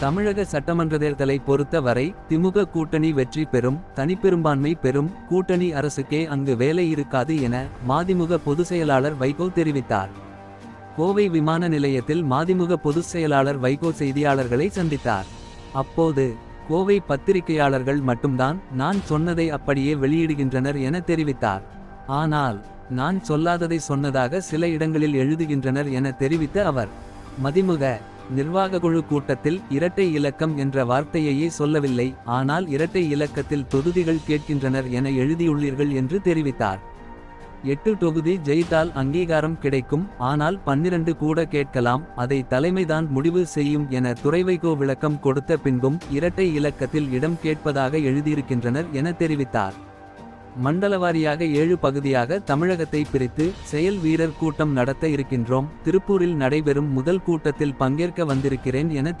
தமிழக சட்டமன்ற தேர்தலை பொறுத்த வரை திமுக கூட்டணி வெற்றி பெறும் தனிப்பெரும்பான்மை பெறும் கூட்டணி அரசுக்கே அங்கு வேலை இருக்காது என மாதிமுக பொதுச் செயலாளர் வைகோ தெரிவித்தார். கோவை விமான நிலையத்தில் மாதிமுக பொதுச் செயலாளர் வைகோ செய்தியாளர்களை சந்தித்தார். அப்போது கோவை பத்திரிகையாளர்கள் மட்டும்தான் நான் சொன்னதை அப்படியே வெளியிடுகின்றனர் என தெரிவித்தார். ஆனால் நான் சொல்லாததை சொன்னதாக சில இடங்களில் எழுதுகின்றனர் என தெரிவித்த அவர் மதிமுக நிர்வாக குழு கூட்டத்தில் இரட்டை இலக்கம் என்ற வார்த்தையையே சொல்லவில்லை ஆனால் இரட்டை இலக்கத்தில் தொகுதிகள் கேட்கின்றனர் என எழுதியுள்ளீர்கள் என்று தெரிவித்தார். எட்டு தொகுதி ஜெயித்தால் அங்கீகாரம் கிடைக்கும் ஆனால் பன்னிரண்டு கூட கேட்கலாம் அதை தலைமைதான் முடிவு செய்யும் என துறைவைகோ விளக்கம் கொடுத்த பின்பும் இரட்டை இலக்கத்தில் இடம் கேட்பதாக எழுதியிருக்கின்றனர் என தெரிவித்தார். மண்டலவாரியாக ஏழு பகுதியாக தமிழகத்தை பிரித்து செயல் வீரர் கூட்டம் நடத்த இருக்கின்றோம். திருப்பூரில் நடைபெறும் முதல் கூட்டத்தில் பங்கேற்க வந்திருக்கிறேன் என